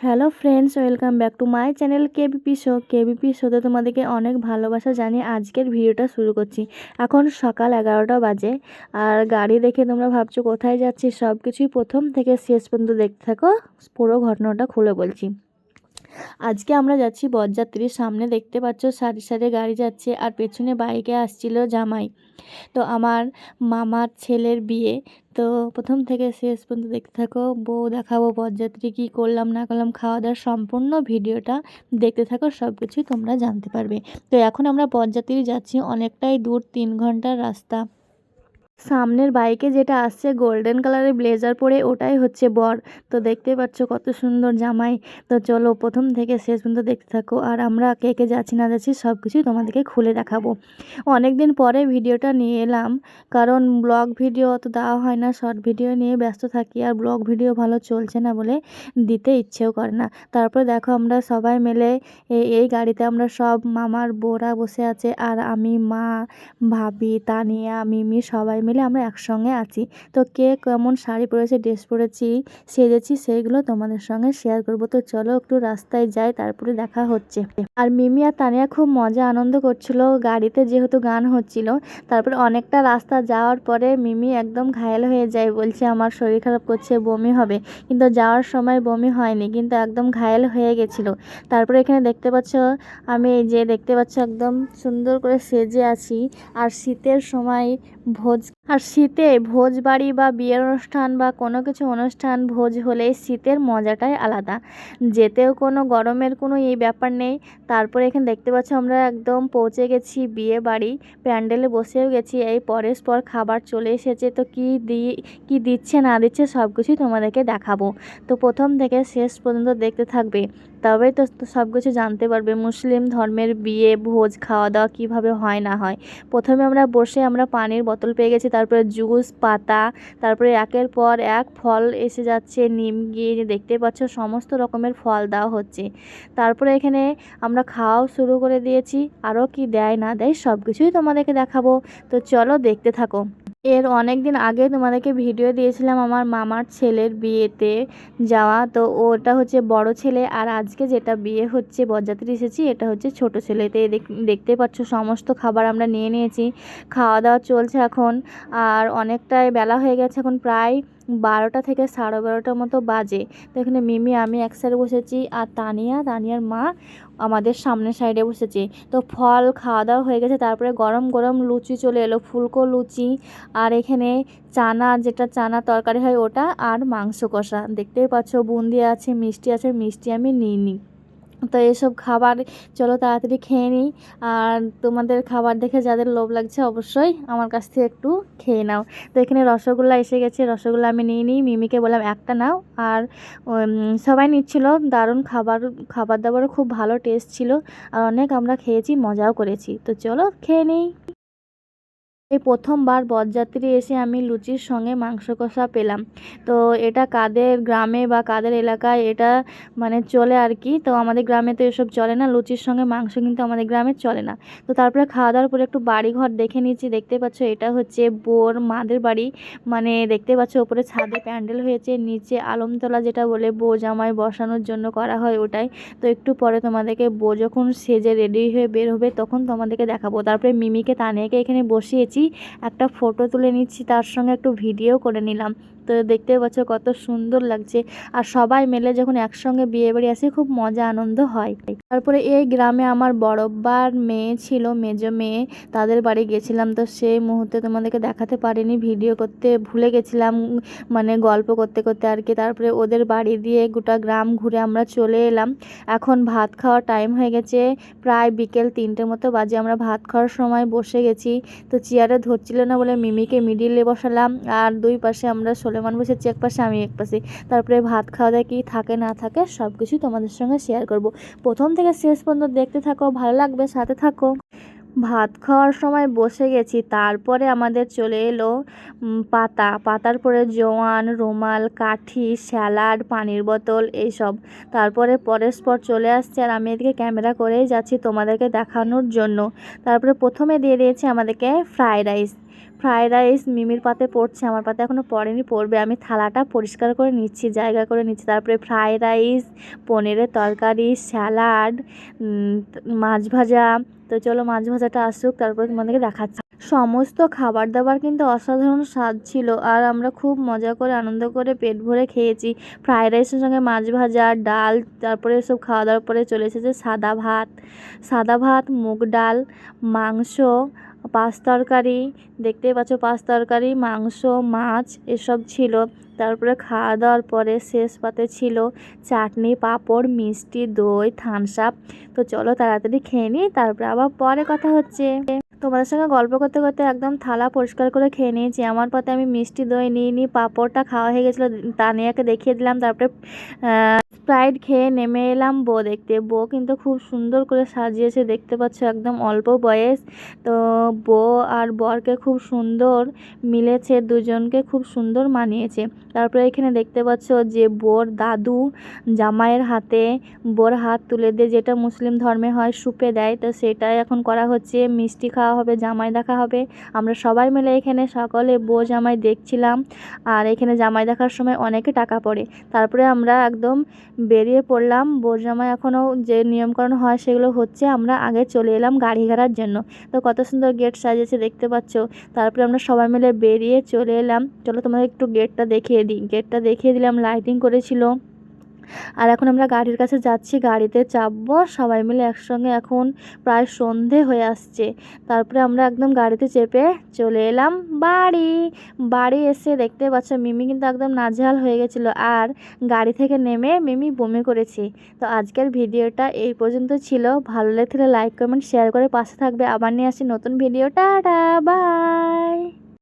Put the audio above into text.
Hello friends, welcome back to my channel KBP show. KBP শোতে তোমাদেরকে অনেক ভালোবাসা জানিয়ে আজকের ভিডিওটা শুরু করছি। এখন সকাল এগারোটা বাজে আর গাড়ি দেখে তোমরা ভাবছ কোথায় যাচ্ছি সব কিছুই প্রথম থেকে শেষ পর্যন্ত দেখতে থাকো। পুরো ঘটনাটা খুলে বলছি। আজকে আমরা যাচ্ছি বরযাত্রীর সামনে। দেখতে পাচ্ছ সারি সারি গাড়ি যাচ্ছে আর পেছনে বাইকে আসছিল জামাই। তো আমার মামার ছেলের বিয়ে। তো প্রথম থেকে শেষ পর্যন্ত দেখতে থাকো। বউ দেখাবো বরযাত্রী কী করলাম, না করলাম খাওয়া দাওয়ার সম্পূর্ণ ভিডিওটা দেখতে থাকো সব কিছুই তোমরা জানতে পারবে। তো এখন আমরা বরযাত্রী যাচ্ছি অনেকটাই দূর, তিন ঘণ্টার রাস্তা। সামনের বাইকে যেটা আসছে গোল্ডেন কালারের ব্লেজার পরে ওটাই হচ্ছে বর। তো দেখতে পাচ্ছ কত সুন্দর জামাই। তো চলো প্রথম থেকে শেষ পর্যন্ত দেখতে থাকো। আর আমরা কে কে যাচ্ছি না যাচ্ছি সব কিছুই তোমাদেরকে খুলে দেখাবো। অনেক দিন পরে ভিডিওটা নিয়ে এলাম। কারণ ব্লগ ভিডিও অত দেওয়া হয় না, শর্ট ভিডিও নিয়ে ব্যস্ত থাকি। আর ব্লগ ভিডিও ভালো চলছে না বলে দিতে ইচ্ছেও করে না। তারপরে দেখো আমরা সবাই মিলে এই গাড়িতে আমরা সব মামার বোরা বসে আছে। আর আমি, মা, ভাবি, তানিয়া, মিমি সবাই মিলে আমরা একসঙ্গে আছি। তো কে কেমন শাড়ি পরেছে, ড্রেস পরেছি, সেজেছি, সেইগুলো তোমাদের সঙ্গে শেয়ার করব। তো চলো একটু রাস্তায় যাই, তারপরে দেখা হচ্ছে। আর মিমি আর তানিয়া খুব মজা, আনন্দ করছিল। গাড়িতে যেহেতু গান হচ্ছিল, তারপরে অনেকটা রাস্তা যাওয়ার পরে মিমি একদম ঘায়েল হয়ে যায়, বলছে আমার শরীর খারাপ করছে, বমি হবে। কিন্তু যাওয়ার সময় বমি হয়নি, কিন্তু একদম ঘায়েল হয়ে গেছিল। তারপরে এখানে দেখতে পাচ্ছ, আমি এই যে দেখতে পাচ্ছ, একদম সুন্দর করে সেজে আছি। আর শীতের সময় ভোজ আর শীতে ভোজ বাড়ি বা বিয়ের অনুষ্ঠান বা কোনো কিছু অনুষ্ঠান, ভোজ হলে শীতের মজাটাই আলাদা। যেতেও কোনো গরমের কোনো এই ব্যাপার নেই। তারপরে এখানে দেখতে পাচ্ছ আমরা একদম পৌঁছে গেছি বিয়ে বাড়ি, প্যান্ডেলে বসেও গেছি। এই পরের পর খাবার চলে এসেছে। তো কী দিয়ে কী দিচ্ছে না দিচ্ছে সব কিছুই তোমাদেরকে দেখাবো। তো প্রথম থেকে শেষ পর্যন্ত দেখতে থাকবে। তবেই তো সব কিছু জানতে পারবে। মুসলিম ধর্মের বিয়ে, ভোজ খাওয়া দাওয়া কীভাবে হয়, না হয়? প্রথমে আমরা বসে আমরা পানির বোতল পেয়ে গেছি, তারপরে জুস, পাতা, তারপরে একের পর এক ফল এসে যাচ্ছে, নিম নিমকি দেখতে পাচ্ছ সমস্ত রকমের ফল দেওয়া হচ্ছে। তারপরে এখানে আমরা খাওয়াও শুরু করে দিয়েছি। আরও কি দেয়, না দেয় সব কিছুই তোমাদেরকে দেখাবো। তো চলো দেখতে থাকো। এর অনেক দিন আগে তোমাদেরকে ভিডিও দিয়েছিলাম আমার মামার ছেলের বিয়েতে যাওয়া। তো ওটা হচ্ছে বড় ছেলে আর আজকে যেটা বিয়ে হচ্ছে, বরযাত্রী এসেছি, এটা হচ্ছে ছোট ছেলেতে দেখতে পাচ্ছ সমস্ত খাবার আমরা নিয়ে নিয়েছি। খাওয়া দাওয়া চলছে এখন আর অনেকটাই বেলা হয়ে গেছে এখন প্রায় বারোটা থেকে সাড়ে বারোটার মতো বাজে। তো এখানে মিমি, আমি এক সাইডে বসেছি আর তানিয়া, তানিয়ার মা আমাদের সামনের সাইডে বসেছে। তো ফল খাওয়া দাওয়া হয়ে গেছে, তারপরে গরম গরম লুচি চলে এলো, ফুলকো লুচি আর এখানে চানা, যেটা চানা তরকারি হয় ওটা আর মাংস কষা। দেখতেই পাচ্ছ, বুন্দি আছে, মিষ্টি আছে, মিষ্টি আমি নিই নি তো এসব খাবার চলো তাড়াতাড়ি খেয়ে নিই। আর তোমাদের খাবার দেখে যাদের লোভ লাগছে অবশ্যই আমার কাছ থেকে একটু খেয়ে নাও। তো এখানে রসগোল্লা এসে গেছে, রসগোল্লা আমি নিয়ে নিই। মিমিকে বললাম, একটা নাও। আর সবাই নিচ্ছিল, দারুণ খাবার খাবার দাবারও খুব ভালো টেস্ট ছিল। আর অনেক আমরা খেয়েছি, মজাও করেছি। তো চলো খেয়ে নিই। এই প্রথমবার বরযাত্রী এসে আমি লুচির সঙ্গে মাংস কষা পেলাম। তো এটা কাদের গ্রামে বা কাদের এলাকায় এটা মানে চলে আর কি? তো আমাদের গ্রামে তো এসব চলে না, লুচির সঙ্গে মাংস কিন্তু আমাদের গ্রামে চলে না। তো তারপরে খাওয়া দাওয়ার পরে একটু বাড়ি ঘর দেখে নিচ্ছি দেখতে পাচ্ছ এটা হচ্ছে বোর মাদের বাড়ি। মানে দেখতে পাচ্ছ ওপরে ছাদে প্যান্ডেল হয়েছে, নিচে আলমতলা যেটা বলে বো জামাই বসানোর জন্য করা হয় ওটাই। তো একটু পরে তোমাদেরকে বো যখন সেজে রেডি হয়ে বের হবে তখন তোমাদেরকে দেখাবো। তারপরে মিমিকে, তানিয়াকে এখানে বসিয়েছি। একটা ফটো তুলে নিচ্ছি তার সঙ্গে একটু ভিডিও করে নিলাম। তো দেখতে পাচ্ছ কত সুন্দর লাগছে। আর সবাই মিলে যখন একসঙ্গে বিয়ে বাড়ি আসে, খুব মজা, আনন্দ হয়। তারপরে এই গ্রামে আমার বড়ব্বার মেয়ে ছিল, মেজ মেয়ে। তাদের বাড়ি গেছিলাম, তো সেই মুহূর্তে তোমাদেরকে দেখাতে পারিনি, ভিডিও করতে ভুলে গেছিলাম মানে গল্প করতে করতে আর কি। তারপরে ওদের বাড়ি দিয়ে গোটা গ্রাম ঘুরে আমরা চলে এলাম। এখন ভাত খাওয়ার টাইম হয়ে গেছে, প্রায় বিকেল তিনটে মতো বাজে। আমরা ভাত খাওয়ার সময় বসে গেছি, তো চেয়ারে ধরছিল না বলে মিমিকে মিডিলে বসালাম। আর দুই পাশে আমরা সোলেমান বসেছি এক পাশে, আমি এক পাশে। তারপরে ভাত খাওয়া দাওয়া কী থাকে, না থাকে সব কিছুই তোমাদের সঙ্গে শেয়ার করব। প্রথম থেকে শেষ পর্যন্ত দেখতে থাকো, ভালো লাগবে, সাথে থাকো। ভাত খাওয়ার সময় বসে গেছি, তারপরে আমাদের চলে এলো পাতা। পাতার পরে জোয়ান, রুমাল, কাঠি, স্যালাড, পানির বোতল, এইসব। তারপরে পরের পরস্পর চলে আসছে আর আমি এদিকে ক্যামেরা করেই যাচ্ছি তোমাদেরকে দেখানোর জন্য। তারপরে প্রথমে দিয়ে দিয়েছে আমাদেরকে ফ্রায়েড রাইস ফ্রায়েড রাইস মিমির পাতে পড়ছে, আমার পাতে এখনও পড়েনি, পড়বে। আমি থালাটা পরিষ্কার করে নিচ্ছি, জায়গা করে নিচ্ছি। তারপরে ফ্রায়েড রাইস, পনিরের তরকারি, স্যালাড মাছ ভাজা। তো চলো মাছ ভাজাটা আসুক, তারপরে তোমাদেরকে দেখাচ্ছি। সমস্ত খাবার দাবার কিন্তু অসাধারণ স্বাদ ছিল, আর আমরা খুব মজা করে, আনন্দ করে পেট ভরে খেয়েছি। ফ্রায়েড রাইসের সঙ্গে মাছ ভাজা, ডাল, তারপরে সব খাওয়া দাওয়ার পরে চলে এসেছে সাদা ভাত। সাদা ভাত, মুগ ডাল, মাংস পাঁচ তরকারি, দেখতেই পাচ্ছ পাঁচ তরকারি, মাংস, মাছ এসব ছিল। তারপরে খাওয়া দাওয়ার পরে শেষ পাতে ছিল চাটনি, পাঁপড়, মিষ্টি, দই, থানসাপ। তো চলো তাড়াতাড়ি খেয়ে নিই, তারপরে আবার পরে কথা হচ্ছে। তোমাদের সঙ্গে গল্প করতে করতে একদম থালা পরিষ্কার করে খেয়ে নিয়েছি। আমার পথে আমি মিষ্টি দই নিয়ে নিই পাঁপড়টা খাওয়া হয়ে গেছিল। তানিয়াকে দেখিয়ে দিলাম, তারপরে স্প্রাইট খেয়ে নেমে এলাম বউ দেখতে। বউ কিন্তু খুব সুন্দর করে সাজিয়েছে, দেখতে পাচ্ছ একদম অল্প বয়স। তো বউ আর বরকে খুব সুন্দর মিলেছে, দুজনকে খুব সুন্দর মানিয়েছে। তারপরে এখানে দেখতে পাচ্ছ যে বোর দাদু জামাইয়ের হাতে বোর হাত তুলে দিয়ে, যেটা মুসলিম ধর্মে হয়, সুপে দেয়। তো সেটাই এখন করা হচ্ছে মিষ্টি খাওয়া হবে, জামাই দেখা হবে। আমরা সবাই মিলে এখানে সকলে বউ জামাই দেখছিলাম। আর এখানে জামাই দেখার সময় অনেকে টাকা পড়ে। তারপরে আমরা একদম বেরিয়ে পড়লাম। বউ জামাই এখনও যে নিয়মকরণ হয় সেগুলো হচ্ছে আমরা আগে চলে এলাম গাড়ি ঘোড়ার জন্য। তো কত সুন্দর গেট সাজিয়েছে দেখতে পাচ্ছ। তারপরে আমরা সবাই মিলে বেরিয়ে চলে এলাম। চলো তোমাদের একটু গেটটা দেখিয়ে দিই। গেটটা দেখিয়ে দিলাম লাইটিং করেছিল। আর এখন আমরা গাড়ির কাছে যাচ্ছি, গাড়িতে চাপবো, সবাই মিলে একসঙ্গে এখন প্রায় সন্ধে হয়ে আসছে। তারপরে আমরা একদম গাড়িতে চেপে চলে এলাম বাড়ি। বাড়ি এসে দেখতে পাচ্ছ, মিমি কিন্তু একদম নাজেহাল হয়ে গেছিল আর গাড়ি থেকে নেমে মিমি বমি করেছি। তো আজকের ভিডিওটা এই পর্যন্ত ছিল। ভালো লেগে লাইক কমেন্ট শেয়ার করে পাশে থাকবে। আবার নিয়ে আসি নতুন ভিডিও। Tata bye